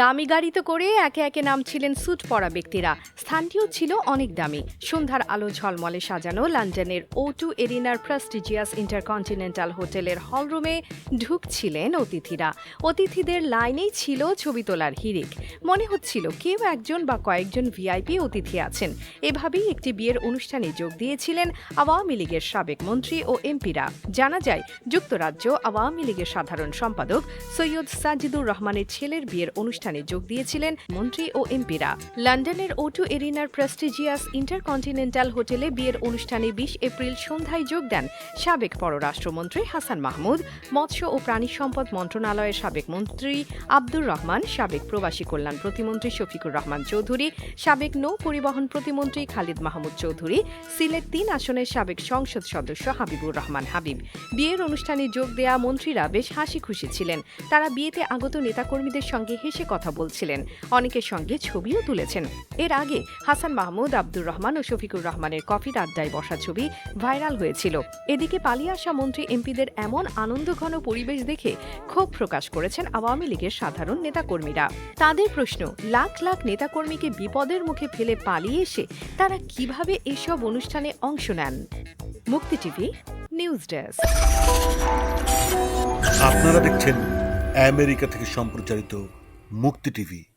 দামি গাড়িতে করে একে একে নামছিলেন স্যুট পরা ব্যক্তিরা। স্থানটিও ছিল অনেক দামি। সন্ধ্যার আলো ঝলমলে সাজানো লন্ডনের ও টু এরিনার প্রেস্টিজিয়াস ইন্টারকন্টিনেন্টাল হোটেলের হলরুমে ঢুকছিলেন অতিথিরা। অতিথিদের লাইনেই ছিল ছবি তোলার হিরিক। মনে হচ্ছিল কেউ একজন বা কয়েকজন ভিআইপি অতিথি আছেন। এভাবেই একটি বিয়ের অনুষ্ঠানে যোগ দিয়েছিলেন আওয়ামী লীগের সাবেক মন্ত্রী ও এমপিরা। জানা যায়, যুক্তরাজ্য আওয়ামী লীগের সাধারণ সম্পাদক সৈয়দ সাজিদুর রহমানের ছেলের বিয়ের অনুষ্ঠানে যোগ দিয়েছিলেন মন্ত্রী ও এমপিরা। লন্ডনের ওটু এরিনার প্রেস্টিজিয়াস ইন্টারকন্টিনেন্টাল হোটেলে বিয়ের অনুষ্ঠানে বিশ এপ্রিল সন্ধ্যায় যোগ দেন সাবেক পররাষ্ট্রমন্ত্রী হাসান মাহমুদ, মৎস্য ও প্রাণী সম্পদ মন্ত্রণালয়ের সাবেক মন্ত্রী আব্দুর রহমান, সাবেক প্রবাসী কল্যাণ প্রতিমন্ত্রী শফিকুর রহমান চৌধুরী, সাবেক নৌ পরিবহন প্রতিমন্ত্রী খালিদ মাহমুদ চৌধুরী, সিলেট তিন আসনের সাবেক সংসদ সদস্য হাবিবুর রহমান হাবিব। বিয়ের অনুষ্ঠানে যোগ দেয়া মন্ত্রীরা বেশ হাসি খুশি ছিলেন। তারা বিয়েতে আগত নেতাকর্মীদের সঙ্গে হেসে কথা বলছিলেন। অনেকের সঙ্গে ছবিও তুলেছেন। এর আগে হাসান মাহমুদ, আব্দুর রহমান ও শফিকুর রহমানের কফির আড্ডায় বসা ছবি ভাইরাল হয়েছিল। এদিকে পালিয়ে আসা মন্ত্রী এমপিদের এমন আনন্দঘন পরিবেশ দেখে ক্ষোভ প্রকাশ করেছেন আওয়ামী লীগের সাধারণ নেতাকর্মীরা। তাদের প্রশ্ন, লাখ লাখ নেতাকর্মীকে বিপদের মুখে ফেলে পালিয়ে এসে তারা কীভাবে এসব অনুষ্ঠানে অংশ নেন? মুক্তি টিভি, নিউজ ডেস্ক। আপনারা দেখছেন আমেরিকা থেকে সম্প্রচারিত মুক্তি টিভি।